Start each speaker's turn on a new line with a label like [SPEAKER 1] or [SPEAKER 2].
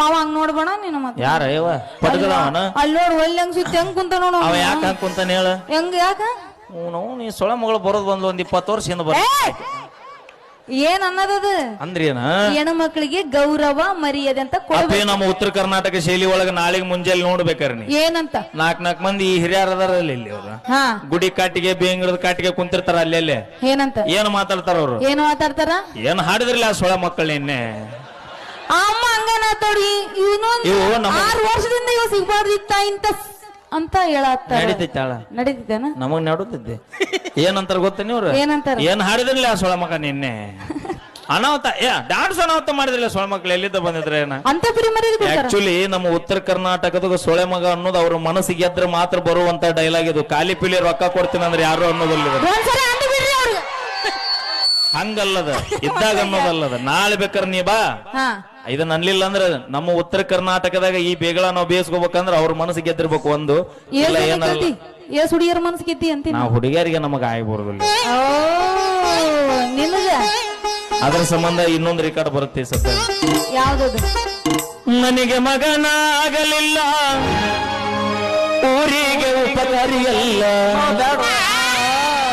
[SPEAKER 1] ಮಾವ ಹಂಗ್ ನೋಡ್ಬೇಡ ನೀನು ಮತ್ತೆ.
[SPEAKER 2] ಯಾರ
[SPEAKER 1] ಅಲ್ಲಿ ನೋಡ್ ಒಳ್ಳೆ ಹೆಂಗ್ ಸುತ್ತ ಹೆಂಗ್ ಕುಂತ ನೋಡು
[SPEAKER 2] ಅವ ಯಾಕ ಹಂಗ್ ಕುಂತಾನ ಹೇಳ?
[SPEAKER 1] ಹೆಂಗ್ ಯಾಕ?
[SPEAKER 2] ನಾವು ನೀ ಸೊಳ ಮಗಳು ಬರೋದ್ ಬಂದ್ಲು ಒಂದ್ ಇಪ್ಪತ್ತು ವರ್ಷ ಹಿಂದ ಬರ!
[SPEAKER 1] ಏನ್ ಅನ್ನೋದದು
[SPEAKER 2] ಅಂದ್ರೇನ
[SPEAKER 1] ಹೆಣ್ಣು ಮಕ್ಕಳಿಗೆ ಗೌರವ ಮರ್ಯಾದೆ ಅಂತ ಕೊಡ್ಬೇಕು.
[SPEAKER 2] ನಮ್ಮ ಉತ್ತರ ಕರ್ನಾಟಕ ಶೈಲಿ ಒಳಗ ನಾಳೆಗೆ ಮುಂಜಾನೆ ನೋಡ್ಬೇಕಾರ ನೀ.
[SPEAKER 1] ಏನಂತ?
[SPEAKER 2] ನಾಕ್ ನಾಕ್ ಮಂದಿ ಈ ಹಿರಿಯರ್ ಅದಾರಲ್ಲ ಇಲ್ಲಿ ಅವ್ರ.
[SPEAKER 1] ಹಾ.
[SPEAKER 2] ಗುಡಿ ಕಾಟಿಗೆ ಬೇಂಗಡದ ಕಾಟಿಗೆ ಕುಂತಿರ್ತಾರ ಅಲ್ಲೆಲ್ಲೇ
[SPEAKER 1] ಏನಂತ?
[SPEAKER 2] ಏನ್ ಮಾತಾಡ್ತಾರ ಅವ್ರು?
[SPEAKER 1] ಏನು ಮಾತಾಡ್ತಾರ?
[SPEAKER 2] ಏನ್ ಹಾಡಿದ್ರಲ್ಲ ಆ ಸೊಳ ಮಕ್ಕಳು ನಿನ್ನೆ?
[SPEAKER 1] ಅಮ್ಮ ಹಂಗೇನಾತೋಡಿ ಇನ್ನೊಂದ್
[SPEAKER 2] ಇವು ನಮ್ಮ-
[SPEAKER 1] ಆರು ವರ್ಷದಿಂದ ಇವ ಸಿಗ್ಬಾರ್ದಿತ್ತ ಇಂತ ಸ್- ಅಂತ ಹೇಳತ್ತ
[SPEAKER 2] ನಡೀತೈತಾಳ.
[SPEAKER 1] ನಡೀತಿದ್ದೇನ
[SPEAKER 2] ನಮಗ್ ನಡುತ್ತಿದ್ದೆ ಏನಂತಾರ ಗೊತ್ತ ನೀವ್ರ?
[SPEAKER 1] ಏನಂತಾರ?
[SPEAKER 2] ಏನ್ ಹಾಡಿದ್ರಲ್ಲ ಆ ಸೊಳ ಮಗ ನಿನ್ನೆ? ಅನಾಹುತ ಏ ಡಾನ್ಸ್ ಅನಾಹುತ ಮಾಡಿದ್ರಲ್ಲ ಸೊಳ ಮಕ್ಳು ಎಲ್ಲಿದ್ದ ಬಂದಿದ್ರೆ ಏನ?
[SPEAKER 1] ಅಂತ ಪರಿ ಕೊಡ್ತಾರ.
[SPEAKER 2] ಆಕ್ಚುಲಿ ನಮ್ಮ ಉತ್ತರ ಕರ್ನಾಟಕದ ಸೊಳೆ ಮಗ ಅನ್ನೋದು ಅವ್ರ ಮನಸ್ಸಿಗೆ ಎದ್ರೆ ಮಾತ್ರ ಬರುವಂತ ಡೈಲಾಗ್ ಇದು. ಖಾಲಿ ಪಿಲಿ ರೊಕ್ಕ ಕೊಡ್ತೀನಿ ಅಂದ್ರೆ ಯಾರು ಅನ್ನೋದಲ್ಲ ಇದು.
[SPEAKER 1] ಒಂದ್ಸರಿ ಅಂದು ಬಿಡ್ರಿ ಅವ್ರಿಗೆ
[SPEAKER 2] ಹಂಗಲ್ಲದ ಇದ್ದಾಗ ಅನ್ನೋದಲ್ಲದ. ನಾಳೆ ಬೇಕಾರೆ ನೀ ಬಾ.
[SPEAKER 1] ಹಾ.
[SPEAKER 2] ಇದನ್ನ ಅನ್ಲಿಲ್ಲ ಅಂದ್ರೆ ನಮ್ಮ ಉತ್ತರ ಕರ್ನಾಟಕದಾಗ ಈ ಬೇಗಳ ನಾವು ಬೇಯಿಸ್ಕೋಬೇಕಂದ್ರೆ ಅವ್ರ ಮನಸ್ಸಿಗೆ ಗೆದ್ದಿರ್ಬೇಕು ಒಂದು. ಇಲ್ಲ ಏನಲ್ಲ.
[SPEAKER 1] ಏಸ್ ಹುಡುಗಿಯರ ಮನಸ್ಸಿಗೆ ಗೆದ್ದಿ ಅಂತೀನಿ.
[SPEAKER 2] ನಾವು ಹುಡುಗಿಯರಿಗೆ ನಮಗ ಆಗ್ಬೋದಿಲ್ಲ
[SPEAKER 1] ಅದರ ನಿನಗ?
[SPEAKER 2] ಅದ್ರ ಸಂಬಂಧ ಇನ್ನೊಂದು ರೆಕಾರ್ಡ್ ಬರುತ್ತೆ ಸತ್ತ
[SPEAKER 1] ಯಾವ್ದದು?
[SPEAKER 2] ನನಗೆ ಮಗನಾಗಲಿಲ್ಲ. ಊರಿಗೆ ಉಪಕಾರಿಯಲ್ಲ.